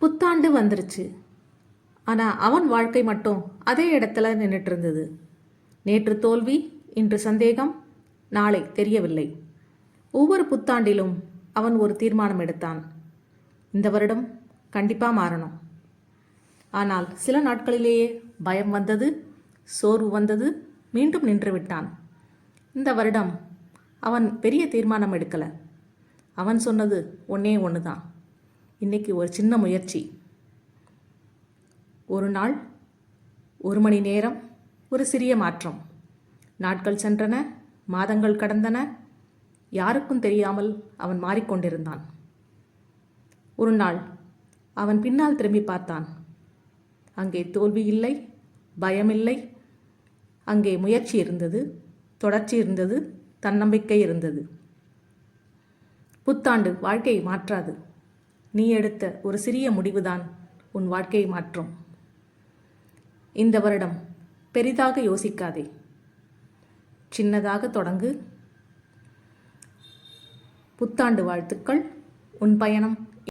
புத்தாண்டு வந்துருச்சு. ஆனால் அவன் வாழ்க்கை மட்டும் அதே இடத்துல நின்றுட்டு இருந்தது நேற்று தோல்வி இன்று சந்தேகம் நாளை தெரியவில்லை. ஒவ்வொரு புத்தாண்டிலும் அவன் ஒரு தீர்மானம் எடுத்தான். இந்த வருடம் கண்டிப்பாக மாறணும். ஆனால் சில நாட்களிலேயே பயம் வந்தது சோர்வு வந்தது மீண்டும் நின்று விட்டான். இந்த வருடம் அவன் பெரிய தீர்மானம் எடுக்கலை. அவன் சொன்னது ஒன்றே ஒன்று தான் இன்னைக்கு ஒரு சின்ன முயற்சி. ஒரு நாள் ஒரு மணி நேரம் ஒரு சிறிய மாற்றம். நாட்கள் சென்றன மாதங்கள் கடந்தன. யாருக்கும் தெரியாமல் அவன் மாறிக்கொண்டிருந்தான். ஒரு நாள் அவன் பின்னால் திரும்பி பார்த்தான். அங்கே தோல்வி இல்லை பயமில்லை அங்கே முயற்சி இருந்தது தொடர்ச்சி இருந்தது தன்னம்பிக்கை இருந்தது. புத்தாண்டு வாழ்க்கையை மாற்றாது. நீ எடுத்த ஒரு சிறிய முடிவுதான் உன் வாழ்க்கையை மாற்றும். இந்த வருடம் பெரிதாக யோசிக்காதே. சின்னதாக தொடங்கு. புத்தாண்டு வாழ்த்துக்கள். உன் பயணம்